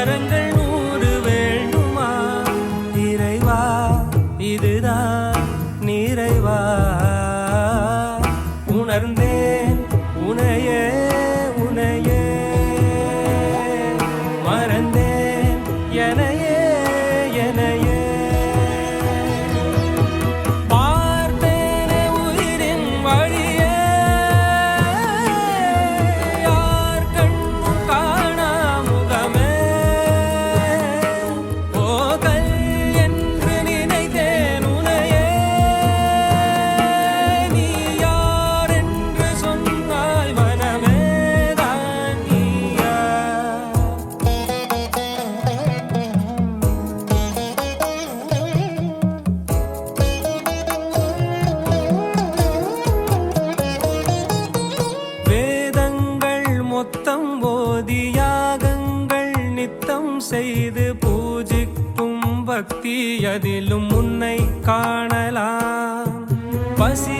வேறு வரங்கள் நூறு வேண்டுமா? இறைவா இதுதான் நிறைவா உணர்ந்தேன் உனையே போதி யாகங்கள் நித்தம் செய்து பூஜிக்கும் பக்தி அதிலும் உன்னை காணலாம். பசி